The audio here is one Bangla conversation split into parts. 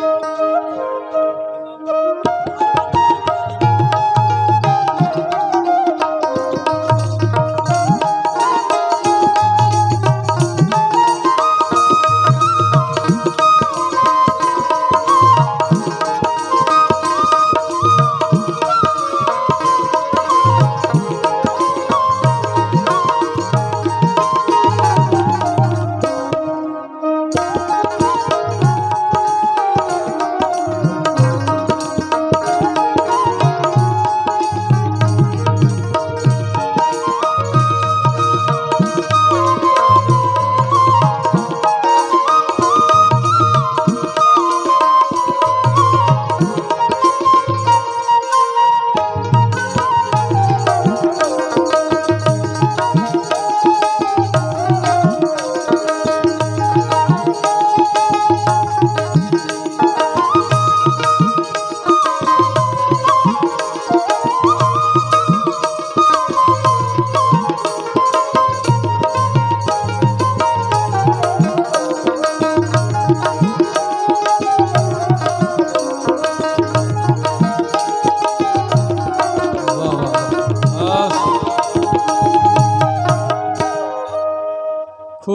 Música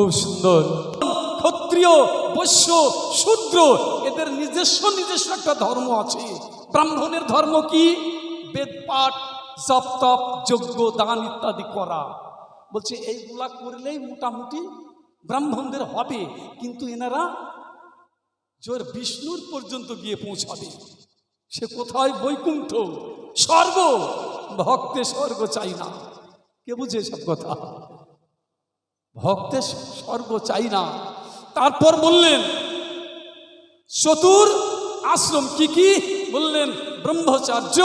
খুব সুন্দর। ক্ষত্রিয়, বৈশ্য, শূদ্র, এদের নিজস্ব নিজস্ব একটা ধর্ম আছে। ব্রাহ্মণের ধর্ম কি? বেদপাঠ জপ, তপ, যজ্ঞ, দান ইত্যাদি করা। বলছে, এইগুলা করলেই মোটামুটি ব্রাহ্মণদের হবে, কিন্তু এনারা জোর বিষ্ণুর পর্যন্ত গিয়ে পৌঁছাবে। সে কোথায়? বৈকুণ্ঠ। স্বর্গ! ভক্তে স্বর্গ চাই না। কে বুঝে সব কথা? ভক্তের স্বর্গ চাই না। তারপর বললেন, চতুর আশ্রম কি কি? বললেন, ব্রহ্মচার্য,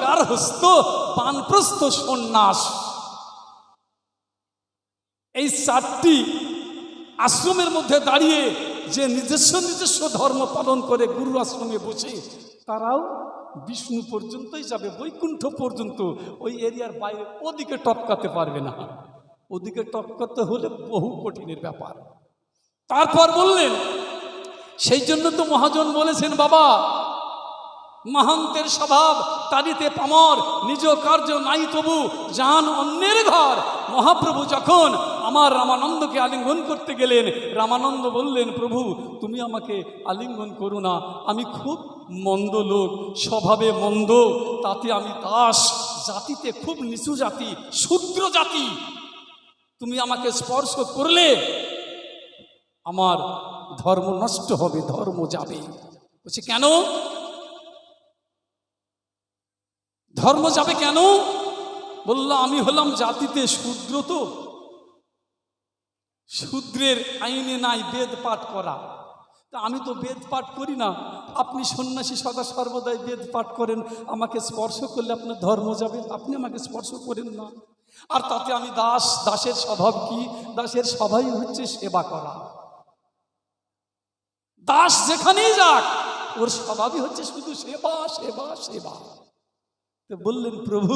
গার্হস্থ, বানপ্রস্থ সন্ন্যাস। এই চারটি আশ্রমের মধ্যে দাঁড়িয়ে যে নিজস্ব নিজস্ব ধর্ম পালন করে গুরু আশ্রমে বসে, তারাও বিষ্ণু পর্যন্তই যাবে, বৈকুণ্ঠ পর্যন্ত ওই এরিয়ার বাইরে, ওদিকে টপকাতে পারবে না। ওদিকে টপকাতে হলে বহু কঠিনের ব্যাপার। তারপর বললেন, সেই জন্য তো মহাজন বলেছেন, বাবা, মহান্তের স্বভাব, তারিতে পামর, নিজ কার্য নাই তবু যান অন্যের ঘর। মহাপ্রভু যখন আমার রামানন্দকে আলিঙ্গন করতে গেলেন, রামানন্দ বললেন, প্রভু, তুমি আমাকে আলিঙ্গন করো না। আমি খুব মন্দ লোক, স্বভাবে মন্দ। তাতে আমি দাস, জাতিতে খুব নিচু জাতি, শূদ্র জাতি। তুমি আমাকে স্পর্শ করলে আমার ধর্ম নষ্ট হবে, ধর্ম যাবে। বলছে, কেন? ধর্ম যাবে কেন? বলল, আমি হলাম জাতিতে শূদ্র তো শূদ্রের আইনে নাই বেদ পাঠ করা। তা আমি তো বেদ পাঠ করি না। আপনি সন্ন্যাসী সদা সর্বদাই বেদ পাঠ করেন। আমাকে স্পর্শ করলে আপনার ধর্ম যাবে। আপনি আমাকে স্পর্শ করেন না। আর তাতে আমি দাস, দাসের স্বভাব কি? দাসের স্বভাবই হচ্ছে সেবা করা। দাস যেখানেই যাক, ওর স্বভাবই হচ্ছে শুধু সেবা সেবা সেবা। বললেন, প্রভু,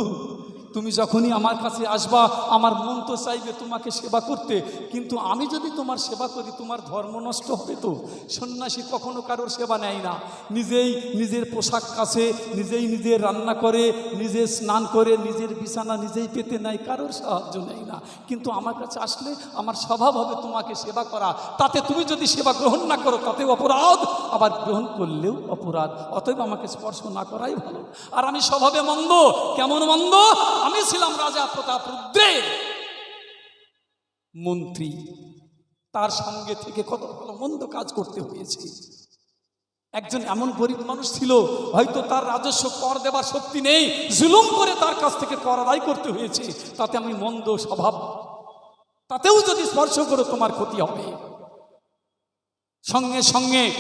তুমি যখনই আমার কাছে আসবা, আমার মন তো চাইবে তোমাকে সেবা করতে। কিন্তু আমি যদি তোমার সেবা করি, তোমার ধর্ম নষ্ট হবে তো? সন্ন্যাসী কখনো কারোর সেবা নেয় না। নিজেই নিজের পোশাক কাছে, নিজেই নিজের রান্না করে, নিজে স্নান করে, নিজের বিছানা নিজেই পেতে নেয়, কারোর সাহায্য নেয় না। কিন্তু আমার কাছে আসলে আমার স্বভাব হবে তোমাকে সেবা করা। তাতে তুমি যদি সেবা গ্রহণ না করো তাতে অপরাধ। আবার গ্রহণ করলেও অপরাধ। অতএব আমাকে স্পর্শ না করাই ভালো। আর আমি স্বভাবে মন্দ? কেমন মন্দ? আমি ছিলাম রাজা প্রতাপ রুদ্রের মন্ত্রী। তার সঙ্গে থেকে কত ভালো মন্দ কাজ করতে হয়েছে। একজন এমন গরিব মানুষ ছিল, হয়তো তার রাজস্ব কর দেবার শক্তি নেই, জুলুম করে তার কাছ থেকে কর আদায় করতে হয়েছে। তাতে আমি মন্দ স্বভাব। তাতেও যদি স্পর্শ করো, তোমার ক্ষতি হবে। সঙ্গে সঙ্গে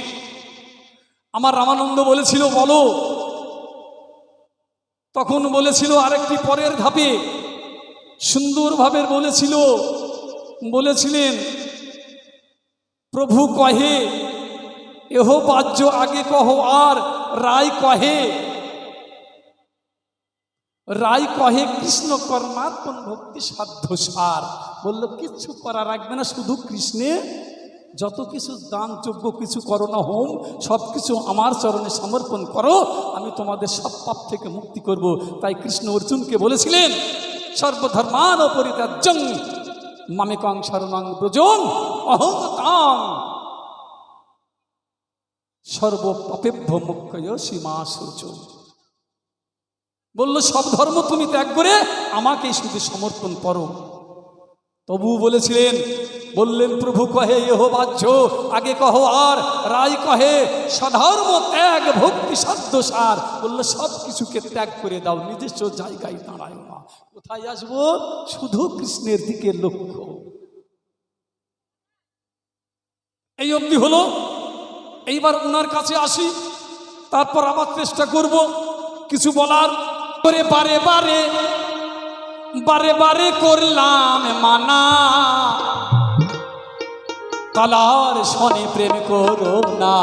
আমার রামানন্দ বলেছিল, বলো তখন বলেছিল, আরেকটি পরের ধাপে সুন্দরভাবে বলেছিল, বলেছিলেন, প্রভু কহে, এহ বাহ্য আগে কহ, আর রায় কহে রায় কহে কৃষ্ণ কর্মার্পণ ভক্তি সাধ্য সার। বলল, কিচ্ছু করা রাখবে না, শুধু কৃষ্ণে যত কিছু দান যোগ্য কিছু করো না হোম সব কিছু আমার চরণে সমর্পণ করো, আমি তোমাদের সব পাপ থেকে মুক্তি করব। তাই কৃষ্ণ অর্জুনকে বলেছিলেন, সর্বধর্মান পরিত্যাজ্যং মামেকং শরণং ব্রজং অহং তাং সর্বপাপেভ্য মুখ্য সীমা সূচ। বলল, সব ধর্ম তুমি ত্যাগ করে আমাকেই শুধু সমর্পণ করো। তবু বলেছিলেন বললেন, প্রভু কহে ইহ বাহ্য আগে কহ, আর রায় কহে সাধর্ম ত্যাগ, ভক্তি, সাধ্য সার। বলল, সব কিছুকে ত্যাগ করে দাও, নিজস্ব জায়গায় দাঁড়ায় না। কোথায় আসব? শুধু কৃষ্ণের দিকে লক্ষ্য। এই অবধি হলো। এইবার ওনার কাছে আসি, তারপর আবার চেষ্টা করব কিছু বলার। করে বারে বারে বারে বারে করলাম মানা। কালার শনি প্রেম করো না।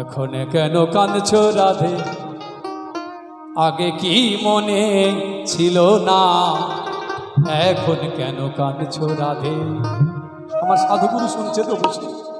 এখন কেন কাঁদছ রাধে? আগে কি মনে ছিল না? এখন কেন কাঁদছ রাধে? আমার সাধুগুরু শুনছে তো বসে।